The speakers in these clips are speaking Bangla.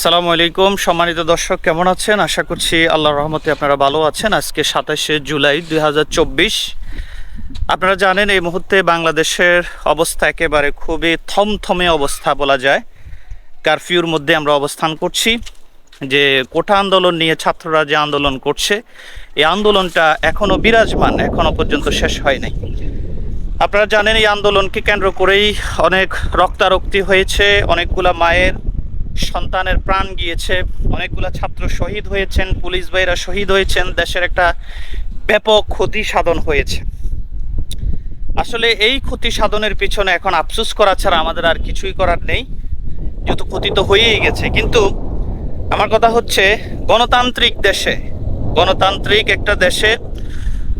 আসসালামু আলাইকুম। সম্মানিত দর্শক, কেমন আছেন? আশা করছি আল্লাহর রহমতে আপনারা ভালো আছেন। আজকে সাতাশে জুলাই দু হাজার চব্বিশ। আপনারা জানেন, এই মুহূর্তে বাংলাদেশের অবস্থা একেবারে খুবই থমথমে অবস্থা বলা যায়। কারফিউর মধ্যে আমরা অবস্থান করছি। যে কোটা আন্দোলন নিয়ে ছাত্ররা যে আন্দোলন করছে, এই আন্দোলনটা এখনও বিরাজমান এখনও পর্যন্ত শেষ হয় নাই। আপনারা জানেন, এই আন্দোলনকে কেন্দ্র করেই অনেক রক্তারক্তি হয়েছে, অনেকগুলা মায়ের সন্তানের প্রাণ গিয়েছে। অনেকগুলা ছাত্র শহীদ হয়েছেন, পুলিশ ভাইরা শহীদ হয়েছেন। দেশের একটা ব্যাপক ক্ষতি সাধন হয়েছে। আসলে এই ক্ষতি সাধনের পিছনে এখন আফসোস করা ছাড়া আমাদের আর কিছুই করার নেই। যেহেতু ক্ষতি তো হয়েই গেছে। কিন্তু আমার কথা হচ্ছে, গণতান্ত্রিক দেশে, গণতান্ত্রিক একটা দেশে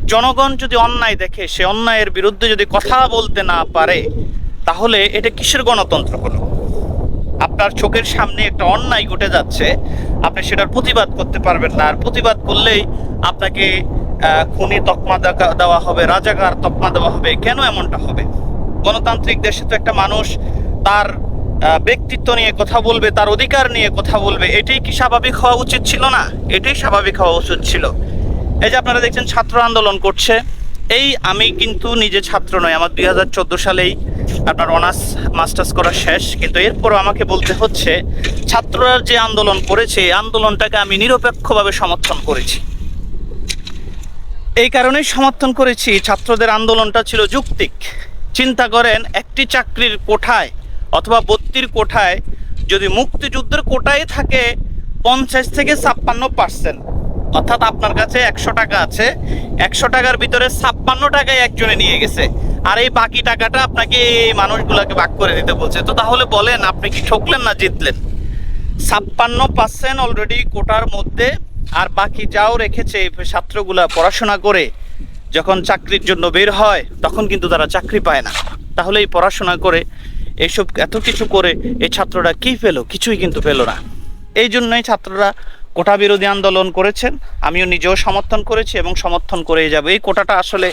জনগণ যদি অন্যায় দেখে, সে অন্যায়ের বিরুদ্ধে যদি কথা বলতে না পারে, তাহলে এটা কিসের গণতন্ত্র হলো? আপনার চোখের সামনে একটা অন্যায় ঘটে যাচ্ছে, আপনি সেটার প্রতিবাদ করতে পারবেন না। আর প্রতিবাদ করলেই আপনাকে খুনি তকমা দেওয়া হবে, রাজাকার তকমা দেওয়া হবে। কেন এমনটা হবে? গণতান্ত্রিক দেশে তো একটা মানুষ তার ব্যক্তিত্ব নিয়ে কথা বলবে, তার অধিকার নিয়ে কথা বলবে। এটাই কি স্বাভাবিক হওয়া উচিত ছিল না? এটাই স্বাভাবিক হওয়া উচিত ছিল। এই যে আপনারা দেখছেন, ছাত্র আন্দোলন করছে। এই আমি কিন্তু নিজে ছাত্র নয় আমার দুই হাজার চোদ্দ সালেই আপনার অনার্স, মাস্টার্স করা শেষ, কিন্তু এরপরও আমাকে বলতে হচ্ছে, ছাত্ররা যে আন্দোলন করেছে, এই আন্দোলনটাকে আমি নিরপেক্ষভাবে সমর্থন করেছি। এই কারণেই সমর্থন করেছি, ছাত্রদের আন্দোলনটা ছিল যুক্তিক। চিন্তা করেন, একটি চাকরির কোঠায় অথবা বত্রির কোঠায় যদি মুক্তিযুদ্ধের কোটায় থাকে পঞ্চাশ থেকে ছাপ্পান্ন পার্সেন্ট। অর্থাৎ আপনার কাছে একশো টাকা আছে, একশো টাকার ভিতরে ছাপ্পান্ন টাকায় একজনে নিয়ে গেছে। আর এই বাকি টাকাটা আপনাকে এই মানুষগুলোকে ভাগ করে দিতে বলছে। তো তাহলে বলেন, আপনি কি ঠকলেন না জিতলেন? ছাপ্পান্ন পার্সেন্ট অলরেডি কোটার মধ্যে, আর বাকি যাও রেখেছে ছাত্রগুলা পড়াশোনা করে, যখন চাকরির জন্য বের হয়, তখন কিন্তু তারা চাকরি পায় না। তাহলে এই পড়াশোনা করে, এইসব এত কিছু করে, এই ছাত্ররা কি পেল? কিছুই কিন্তু পেল না। এই জন্যই ছাত্ররা কোটা বিরোধী আন্দোলন করেছেন। আমিও নিজেও সমর্থন করেছি এবং সমর্থন করেই যাব। এই কোটাটা আসলে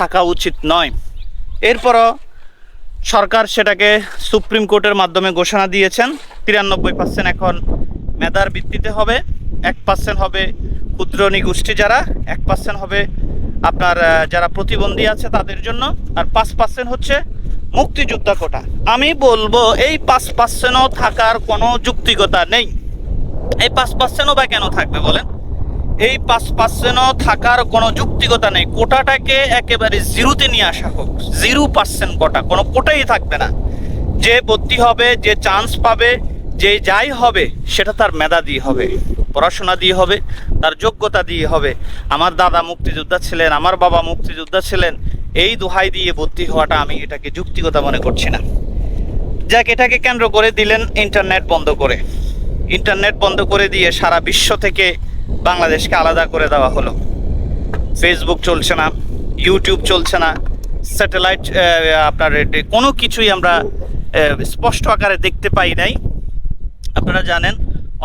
থাকা উচিত নয়। এরপরও সরকার সেটাকে সুপ্রিম কোর্টের মাধ্যমে ঘোষণা দিয়েছেন। তিরানব্বই পার্সেন্ট এখন মেধার ভিত্তিতে হবে, এক পার্সেন্ট হবে ক্ষুদ্র নিগোষ্ঠী যারা, এক পার্সেন্ট হবে আপনার যারা প্রতিবন্ধী আছে তাদের জন্য, আর পাঁচ পার্সেন্ট হচ্ছে মুক্তিযোদ্ধা কোটা। আমি বলব, এই পাঁচ পার্সেন্টও থাকার কোনো যুক্তিকতা নেই। এই পাঁচ পার্সেন্টও বা কেন থাকবে বলেন? এই পাঁচ পার্সেন্টও থাকার কোনো যুক্তিকতা নেই। কোটাটাকে একেবারে জিরোতে নিয়ে আসা হোক। জিরো পার্সেন্ট কোটা, কোনো কোটাই থাকবে না। যে ভর্তি হবে, যে চান্স পাবে, যে যাই হবে, সেটা তার মেধা দিয়ে হবে, পড়াশোনা দিয়ে হবে, তার যোগ্যতা দিয়ে হবে। আমার দাদা মুক্তিযোদ্ধা ছিলেন, আমার বাবা মুক্তিযোদ্ধা ছিলেন, এই দোহাই দিয়ে ভর্তি হওয়াটা আমি এটাকে যুক্তিগতা মনে করছি না। যাক, এটাকে কেন্দ্র করে দিলেন ইন্টারনেট বন্ধ করে। ইন্টারনেট বন্ধ করে দিয়ে সারা বিশ্ব থেকে বাংলাদেশকে আলাদা করে দেওয়া হলো। ফেসবুক চলছে না ইউটিউব চলছে না স্যাটেলাইট আপনার কোনো কিছুই আমরা স্পষ্ট আকারে দেখতে পাই নাই। আপনারা জানেন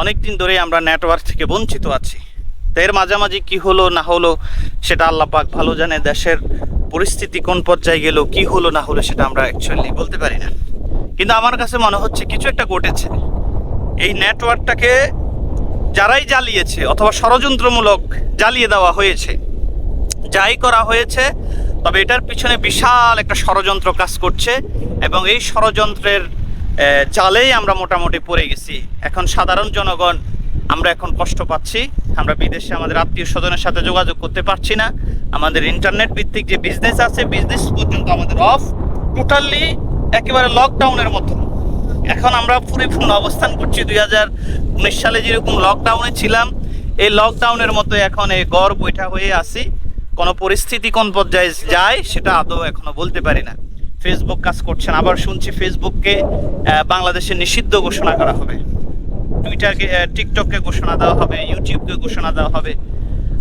অনেক দিন ধরেই আমরা নেটওয়ার্ক থেকে বঞ্চিত আছি। তো এর মাঝামাঝি কি হলো, না হলো, সেটা আল্লাহ পাক ভালো জানে, দেশের পরিস্থিতি কোন পর্যায়ে গেল, কি হলো, না হলো, সেটা আমরা অ্যাকচুয়ালি বলতে পারি না। কিন্তু আমার কাছে মনে হচ্ছে কিছু একটা ঘটেছে। এই নেটওয়ার্কটাকে যারাই জ্বালিয়েছে অথবা ষড়যন্ত্রমূলক জ্বালিয়ে দেওয়া হয়েছে, যাই করা হয়েছে, তবে এটার পিছনে বিশাল একটা ষড়যন্ত্র কাজ করছে এবং এই ষড়যন্ত্রের জালেই আমরা মোটামুটি পড়ে গেছি। এখন সাধারণ জনগণ আমরা এখন কষ্ট পাচ্ছি। আমরা বিদেশে আমাদের আত্মীয় স্বজনের সাথে যোগাযোগ করতে পারছি না। আমাদের ইন্টারনেট ভিত্তিক যে বিজনেস আছে বিজনেস পর্যন্ত আমাদের অফ টোটালি একেবারে লকডাউনের মতো এখন আমরা পরিপূর্ণ অবস্থান করছি দুই হাজার উনিশ সালে যেরকম লকডাউনে ছিলাম, এই লকডাউনের মতো এখন এই গড় বৈঠা হয়ে আসি কোনো পরিস্থিতি কোন পর্যায়ে যায় সেটা আদৌ এখনও বলতে পারি না। ফেসবুক কাজ করছেন আবার শুনছি ফেসবুককে বাংলাদেশে নিষিদ্ধ ঘোষণা করা হবে। টুইটারকে টিকটককে ঘোষণা দেওয়া হবে ইউটিউবকে ঘোষণা দেওয়া হবে।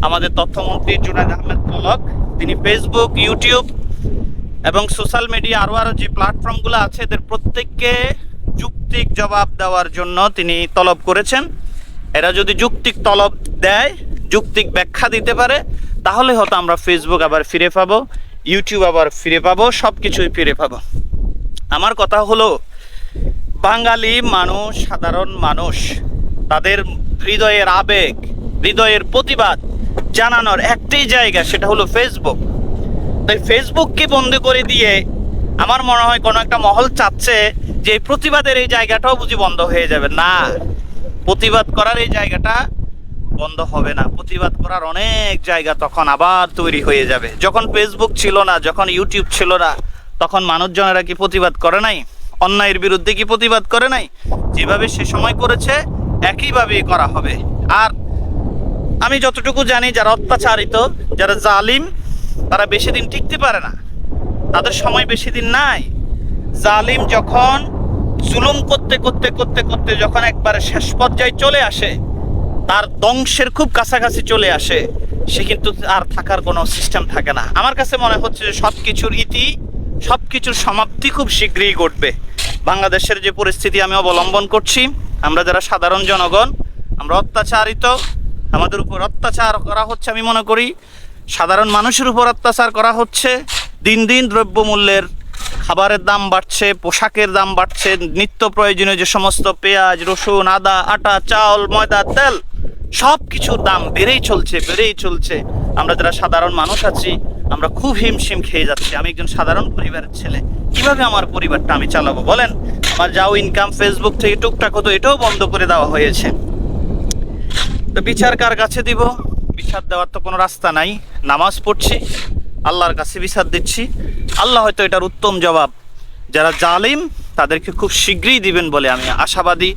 আমাদের তথ্যমন্ত্রী জুনায়দ আহমেদ পলক, তিনি ফেসবুক ইউটিউব এবং সোশ্যাল মিডিয়া আরও আরও যে প্ল্যাটফর্মগুলো আছে, এদের প্রত্যেককে যুক্তিক জবাব দেওয়ার জন্য তিনি তলব করেছেন। এরা যদি যুক্তিক তলব দেয়, যুক্তিক ব্যাখ্যা দিতে পারে, তাহলে হয়তো আমরা ফেসবুক আবার ফিরে পাবো ইউটিউব আবার ফিরে পাবো সব কিছুই ফিরে পাবো। আমার কথা হলো, বাঙালি মানুষ, সাধারণ মানুষ, তাদের হৃদয়ের আবেগ, হৃদয়ের প্রতিবাদ জানানোর একটাই জায়গা, সেটা হলো ফেসবুক তাই ফেসবুককে বন্ধ করে দিয়ে আমার মনে হয় কোনো একটা মহল চাচ্ছে যে প্রতিবাদের এই জায়গাটাও বুঝি বন্ধ হয়ে যাবে। না, প্রতিবাদ করার এই জায়গাটা বন্ধ হবে না। প্রতিবাদ করার অনেক জায়গা তখন আবার তৈরি হয়ে যাবে। যখন ফেসবুক ছিল না, যখন ইউটিউব ছিল না, তখন মানুষজনেরা কি প্রতিবাদ করে নাই? অন্যায়ের বিরুদ্ধে কি প্রতিবাদ করে নাই? যেভাবে সে সময় করেছে একইভাবে করা হবে। আর আমি যতটুকু জানি, যারা অত্যাচারিত, যারা জালিম, তারা বেশি দিন টিকতে পারে না। তাদের সময় বেশি দিন নাই। জালিম যখন জুলুম করতে করতে করতে করতে যখন একবারে শেষ পর্যায়ে চলে আসে, তার ধ্বংসের খুব কাছাকাছি চলে আসে, সে কিন্তু আর থাকার কোনো সিস্টেম থাকে না। আমার কাছে মনে হচ্ছে যে সব কিছুর ইতি সব কিছুর সমাপ্তি খুব শীঘ্রই ঘটবে। বাংলাদেশের যে পরিস্থিতি আমি অবলম্বন করছি, আমরা যারা সাধারণ জনগণ, আমরা অত্যাচারিত, আমাদের উপর অত্যাচার করা হচ্ছে আমি মনে করি, সাধারণ মানুষের উপর অত্যাচার করা হচ্ছে দিন দিন দ্রব্যমূল্যের খাবারের দাম বাড়ছে, পোশাকের দাম বাড়ছে, নিত্য প্রয়োজনীয় যে সমস্ত পেঁয়াজ, রসুন, আদা, আটা চাল ময়দা, তেল সব কিছুর দাম বেড়েই চলছে বেড়েই চলছে। আমরা যারা সাধারণ মানুষ আছি, আমরা খুব হিমশিম খেয়ে যাচ্ছি। আমি একজন সাধারণ পরিবারের ছেলে। কীভাবে আমার পরিবারটা আমি চালাবো বলেন? আমার যাও ইনকাম ফেসবুক থেকে টুকটাক হতো, এটাও বন্ধ করে দেওয়া হয়েছে। তো বিচার কার কাছে দিব? বিচার দেওয়ার তো কোনো রাস্তা নাই। নামাজ পড়ছি। আল্লাহর কাছে বিচার দিচ্ছি। আল্লাহ হয়তো এটার উত্তম জবাব। যারা জালিম, তাদেরকে খুব শীঘ্রই দিবেন বলে আমি আশাবাদী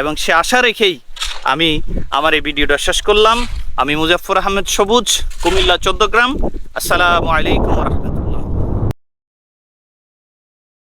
এবং সে আশা রেখেই আমি আমার এই ভিডিওটা শেষ করলাম। আমি মুজাফর আহমেদ সবুজ, কুমিল্লা চোদ্দ গ্রাম আসসালামু আলাইকুম রহমতুল্লাহ।